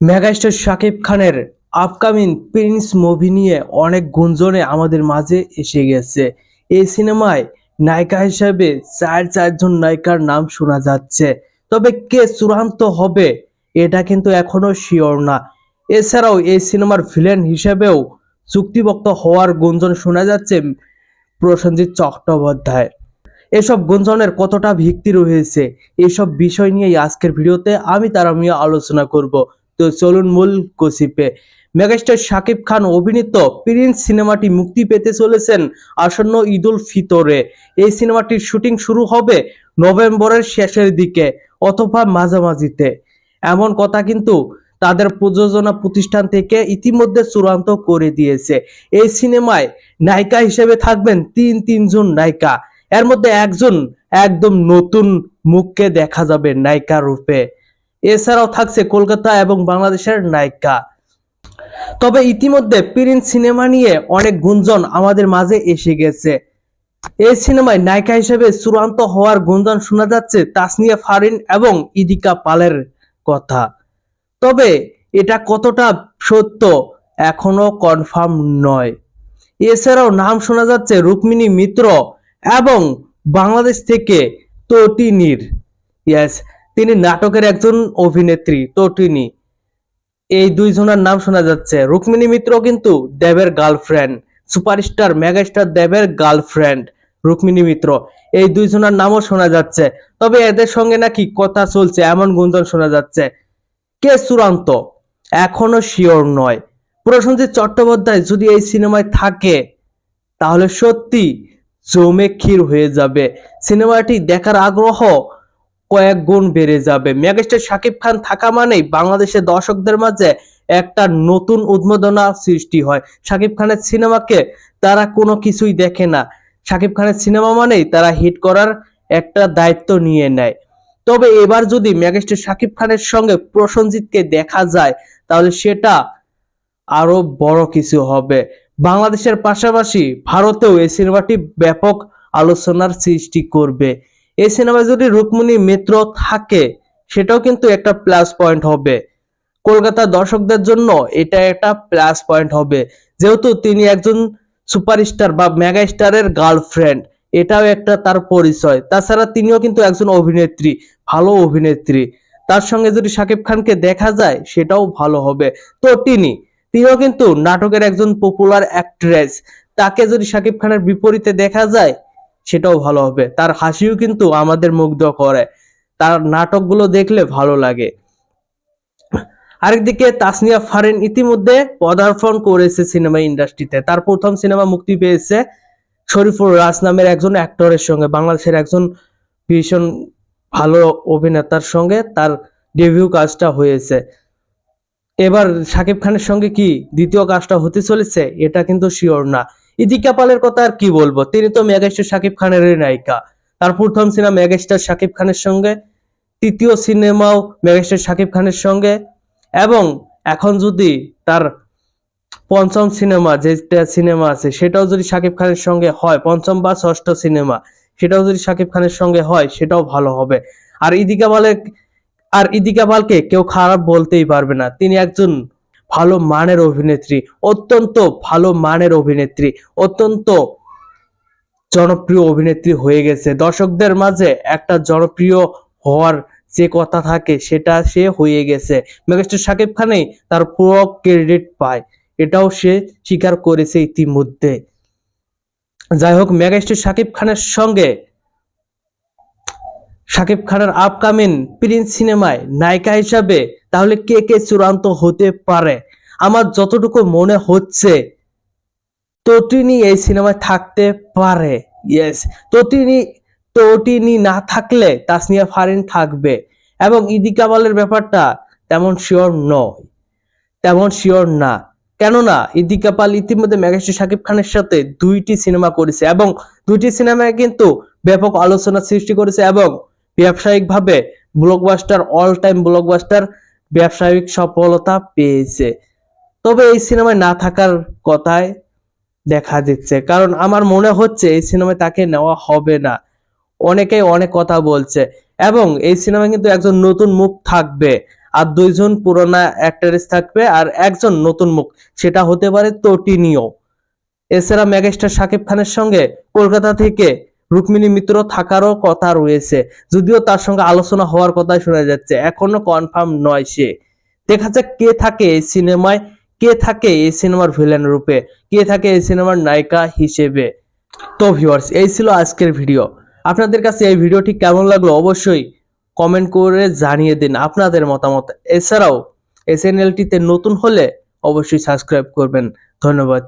Megastar Shakib খানের upcoming Prince movie নিয়ে অনেক গুঞ্জনে আমাদের মাঝে এসে গেছে। এই সিনেমায় নায়িকা হিসেবে চার চারজন নায়িকার নাম শোনা যাচ্ছে। তবে কে চূড়ান্ত হবে, এটা কিন্তু এখনও শিওর না। এছাড়াও এই সিনেমার ভিলেন হিসেবেও চুক্তিবক্ত হওয়ার গুঞ্জন শোনা যাচ্ছে প্রসেনজিৎ চট্টোপাধ্যায়। এসব গুঞ্জনের কতটা ভিত্তি রয়েছে, এসব বিষয় নিয়ে আজকের ভিডিওতে আমি তারা মিয়া আলোচনা করব। তো চলুন মূল গসিপে। মেগাস্টার শাকিব খান অভিনীত প্রিন্স সিনেমাটি মুক্তি পেতে চলেছেন আসন্ন ঈদুল ফিতরে। এই সিনেমাটির শুটিং শুরু হবে নভেম্বরের শেষের দিকে অথবা মাঝামাঝিতে। এমন কথা কিন্তু তাদের প্রযোজনা প্রতিষ্ঠান থেকে ইতিমধ্যে চূড়ান্ত করে দিয়েছে। এই সিনেমায় নায়িকা হিসেবে থাকবেন তিন তিনজন নায়িকা। এর মধ্যে একজন একদম নতুন মুখকে দেখা যাবে নায়িকা রূপে। এছাড়াও থাকছে কলকাতা এবং বাংলাদেশের নায়িকা। তবে ইতিমধ্যে প্রিন্স সিনেমা নিয়ে অনেক গুঞ্জন আমাদের মাঝে এসে গেছে। এই সিনেমায় নায়িকা হিসেবে চূড়ান্ত হওয়ার গুঞ্জন শোনা যাচ্ছে তাসনিয়া ফারিন এবং ইদিকা পালের কথা। তবে এটা কতটা সত্য এখনও কনফার্ম নয়। এছাড়াও নাম শোনা যাচ্ছে রুক্মিণী মিত্র এবং বাংলাদেশ থেকে তটিনীর। ইয়েস তিনি নাটকের একজন অভিনেত্রী, তটিনী। এই দুইজনের নাম শোনা যাচ্ছে। রুক্মিণী মিত্র কিন্তু দেবের গার্লফ্রেন্ড, সুপারস্টার, মেগাস্টার দেবের গার্লফ্রেন্ড রুক্মিণী মিত্র। এই দুইজনের নামও শোনা যাচ্ছে। তবে এদের সঙ্গে নাকি কথা চলছে, এমন গুঞ্জন শোনা যাচ্ছে। কে চূড়ান্ত? এখনও শিওর নয়। প্রসেনজিৎ চট্টোপাধ্যায় যদি এই সিনেমায় থাকে, তাহলে সত্যি জমে ক্ষীর হয়ে যাবে। সিনেমাটি দেখার আগ্রহ কয়েক গুণ বেড়ে যাবে। মেগাস্টার শাকিব খান থাকা মানেই বাংলাদেশের দর্শকদের মাঝে একটা নতুন উন্মাদনা সৃষ্টি হয়। শাকিব খানের সিনেমাকে তারা কোনো কিছুই দেখে না। শাকিব খানের সিনেমা মানেই তারা হিট করার একটা দায়িত্ব নিয়ে নেয়। তবে এবার যদি মেগাস্টার শাকিব খানের সঙ্গে প্রসেনজিৎকে দেখা যায়, তাহলে সেটা আরও বড় কিছু হবে। বাংলাদেশের পাশাপাশি ভারতেও এই সিনেমাটি ব্যাপক আলোচনার সৃষ্টি করবে। এই সিনেমায় যদি রুকমণি মিত্র থাকে, সেটাও কিন্তু একটা প্লাস পয়েন্ট হবে। কলকাতার দর্শকদের জন্য এটা একটা প্লাস পয়েন্ট হবে। যেহেতু তিনি একজন সুপারস্টার বা মেগা স্টারের গার্লফ্রেন্ড এটাও একটা তার পরিচয়। তাছাড়া তিনিও কিন্তু একজন অভিনেত্রী, ভালো অভিনেত্রী। তার সঙ্গে যদি শাকিব খানকে দেখা যায়, সেটাও ভালো হবে। তো তিনি, তিনিও কিন্তু নাটকের একজন পপুলার অ্যাক্ট্রেস তাকে যদি শাকিব খানের বিপরীতে দেখা যায় সেটাও ভালো হবে। তার হাসিও কিন্তু আমাদের মুগ্ধ করে। তার নাটকগুলো দেখলে ভালো লাগে। আরেকদিকে তাসনিয়া ফারিন ইতিমধ্যে পদার্পণ করেছে সিনেমা ইন্ডাস্ট্রিতে। তার প্রথম সিনেমা মুক্তি পেয়েছে শরীফুর রাজ নামের একজন অ্যাক্টরের সঙ্গে। বাংলাদেশের একজন ভীষণ ভালো অভিনেতার সঙ্গে তার ডেবিউ কাজটা হয়েছে। এবার শাকিব খানের সঙ্গে কি দ্বিতীয় কাজটা হতে চলেছে, এটা কিন্তু শিওর না। ইদিকা পালের কথা আর কি বলব? তিনি তো মেগাস্টার শাকিব খানের নায়িকা। তার প্রথম সিনেমা মেগাস্টার শাকিব খানের সঙ্গে, তৃতীয় সিনেমাও মেগাস্টার শাকিব খানের সঙ্গে, এবং এখন যদি তার পঞ্চম সিনেমা যেটা সিনেমা আছে, সেটাও যদি শাকিব খানের সঙ্গে হয়, পঞ্চম বা ষষ্ঠ সিনেমা, সেটাও যদি শাকিব খানের সঙ্গে হয়, সেটাও ভালো হবে। আর ইদিকা পালের আর ইদিকা পালকে কেউ খারাপ বলতেই পারবে না। তিনি একজন ভালো মানের অভিনেত্রী, অত্যন্ত ভালো মানের অভিনেত্রী, অত্যন্ত জনপ্রিয় অভিনেত্রী হয়ে গেছে। দর্শকদের মাঝে একটা জনপ্রিয় হওয়ার যে কথা থাকে, সেটা সে হয়ে গেছে। মেগাস্টার শাকিব খানেই তার পুরো ক্রেডিট পায়। এটাও সে স্বীকার করেছে ইতিমধ্যে। যাই হোক, মেগাস্টার শাকিব খানের সঙ্গে শাকিব খানের আপকামিং প্রিন্স সিনেমায় নায়িকা হিসাবে তাহলে কে কে চূড়ান্ত হতে পারে? আমার যতটুকু মনে হচ্ছে তটিনি এই সিনেমায় থাকতে পারে। ইয়েস তটিনি তটিনি না থাকলে তাসনিয়া ফারিন থাকবে। এবং ইদি কামালের ব্যাপারটা তেমন শিওর নয়। তেমন শিওর না। কেননা, ইদি কাপাল ইতিমধ্যে মেগাস্টার শাকিব খানের সাথে দুইটি সিনেমা করেছে এবং দুইটি সিনেমায় কিন্তু ব্যাপক আলোচনা সৃষ্টি করেছে এবং ব্যবসায়িকভাবে ব্লকবাস্টার অল টাইম ব্লকবাস্টার ব্যবসায়িক সফলতা পেয়েছে। তবে এই সিনেমায় না থাকার কথায় দেখা দিচ্ছে। কারণ আমার মনে হচ্ছে এই সিনেমায় তাকে নেওয়া হবে না। অনেকেই অনেক কথা বলছে। এবং এই সিনেমায় কিন্তু একজন নতুন মুখ থাকবে। আর দুইজন পুরোনা অ্যাক্টরেস থাকবে আর একজন নতুন মুখ। সেটা হতে পারে তটিনীয় এছাড়া মেগাস্টার শাকিব খানের সঙ্গে কলকাতা থেকে রুক্মিণী মিত্র থাকারও কথা রয়েছে। যদিও তার সঙ্গে আলোচনা হওয়ার কথা শোনা যাচ্ছে, এখনও কনফার্ম নয় সে। দেখা যাক কে থাকে এই সিনেমায়, কে থাকে এই সিনেমার ভিলেন রূপে, কে থাকে এই সিনেমার নায়িকা হিসেবে। তো ভিউয়ার্স এই ছিল আজকের ভিডিও আপনাদের কাছে এই ভিডিওটি কেমন লাগল অবশ্যই কমেন্ট করে জানিয়ে দিন আপনাদের মতামত। এছাড়াও এই চ্যানেলটিতে নতুন হলে অবশ্যই সাবস্ক্রাইব করবেন। ধন্যবাদ।